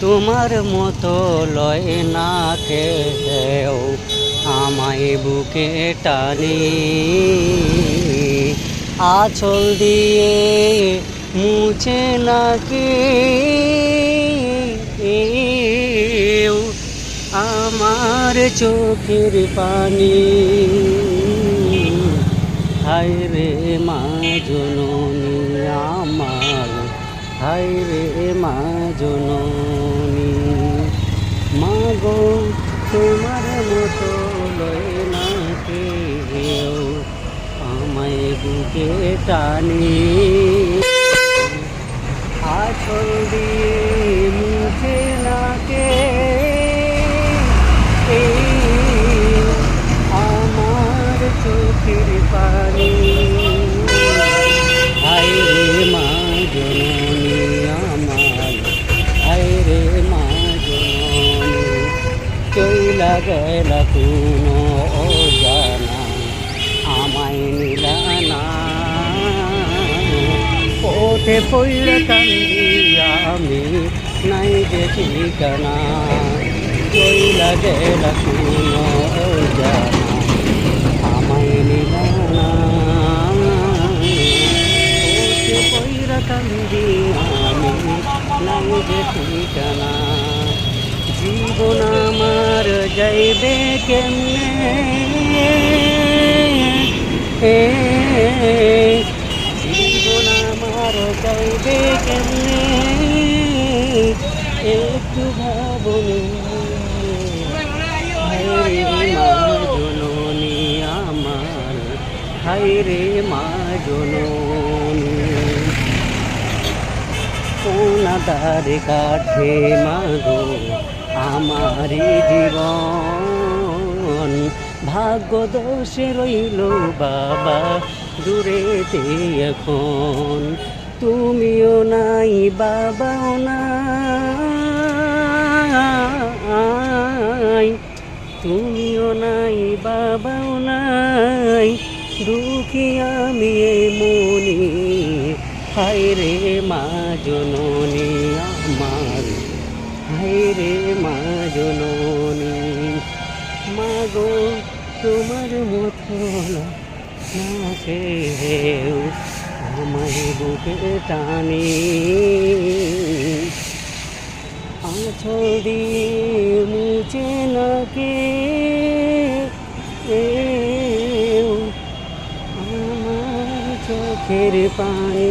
তোমার মতো লয় না কেউ আমায় বুকে টানে। আঁচল দিয়ে মুছে না কেউ আমার চোখের পানি। হায় রে মা জননী আমার। হায় রে মা জননী। তোমার মতো লয় না কেউ আমায় বুকে টানি। আছল দিয়ে চইলা গেল কোনো অজানা, আমায় নিলানা পথে পইরা কান্দি আমি, নাই যে ঠিকানা। চইলা গেল কোনো অজানা, আমায় নিলানা পথে পইরা কান্দি আমি, নাই যে ঠিকানা। জীবন আমার যাইবে কেমনে? জীবন আমার যাইবে কেমনে? একটু ভাবনি হায়রে মা জননী কোনাদারে কাঠে মাগো আমারি জীবন। ভাগ্য দোষে রইল বাবা দূরেতে এখন। তুমিও নাই, বাবাও নাই। তুমিও নাই, বাবাও নাই। দুঃখী আমি মনি, হায় রে মা জননী। রে মা জননী, মা গো, তোমার মতো না কেউ আমায় বুকে টানি। আঁচল দিয়ে মুছে আমার চোখের পানি।